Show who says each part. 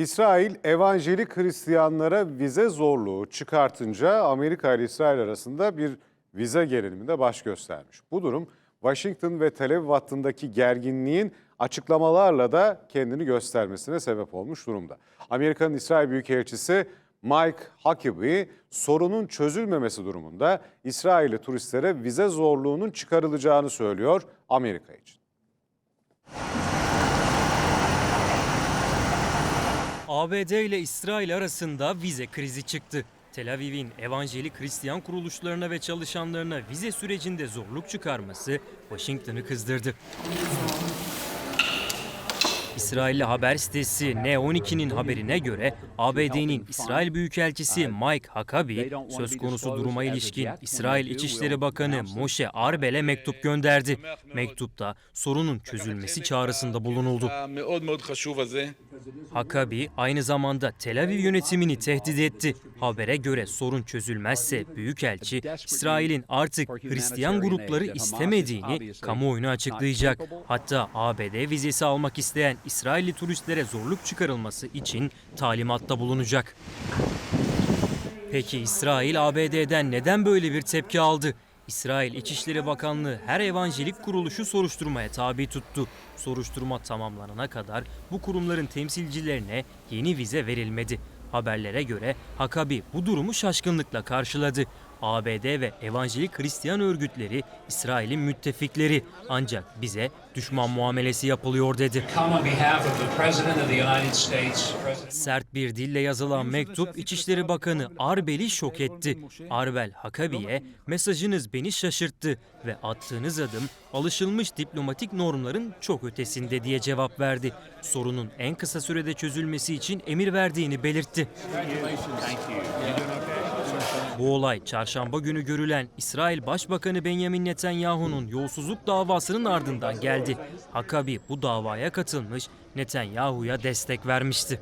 Speaker 1: İsrail evanjelik Hristiyanlara vize zorluğu çıkartınca Amerika ile İsrail arasında bir vize geriliminde baş göstermiş. Bu durum Washington ve Tel Aviv hattındaki gerginliğin açıklamalarla da kendini göstermesine sebep olmuş durumda. Amerika'nın İsrail Büyükelçisi Mike Huckabee sorunun çözülmemesi durumunda İsrailli turistlere vize zorluğunun çıkarılacağını söylüyor Amerika için.
Speaker 2: ABD ile İsrail arasında vize krizi çıktı. Tel Aviv'in evanjelik Hristiyan kuruluşlarına ve çalışanlarına vize sürecinde zorluk çıkarması Washington'ı kızdırdı. İsrailli haber sitesi N12'nin haberine göre ABD'nin İsrail Büyükelçisi Mike Hakabi söz konusu duruma ilişkin İsrail İçişleri Bakanı Moshe Arbel'e mektup gönderdi. Mektupta sorunun çözülmesi çağrısında bulunuldu. Hakabi aynı zamanda Tel Aviv yönetimini tehdit etti. Habere göre sorun çözülmezse Büyükelçi İsrail'in artık Hristiyan grupları istemediğini kamuoyuna açıklayacak. Hatta ABD vizesi almak isteyen İsrailli turistlere zorluk çıkarılması için talimatta bulunacak. Peki İsrail ABD'den neden böyle bir tepki aldı? İsrail İçişleri Bakanlığı her evanjelik kuruluşu soruşturmaya tabi tuttu. Soruşturma tamamlanana kadar bu kurumların temsilcilerine yeni vize verilmedi. Haberlere göre Hakabi bu durumu şaşkınlıkla karşıladı. ABD ve evanjelik Hristiyan örgütleri İsrail'in müttefikleri ancak bize düşman muamelesi yapılıyor dedi. Sert bir dille yazılan mektup İçişleri Bakanı Arbel'i şok etti. Arbel Hakabi'ye mesajınız beni şaşırttı ve attığınız adım alışılmış diplomatik normların çok ötesinde diye cevap verdi. Sorunun en kısa sürede çözülmesi için emir verdiğini belirtti. Bu olay çarşamba günü görülen İsrail Başbakanı Benjamin Netanyahu'nun yolsuzluk davasının ardından geldi. Hakabi bu davaya katılmış, Netanyahu'ya destek vermişti.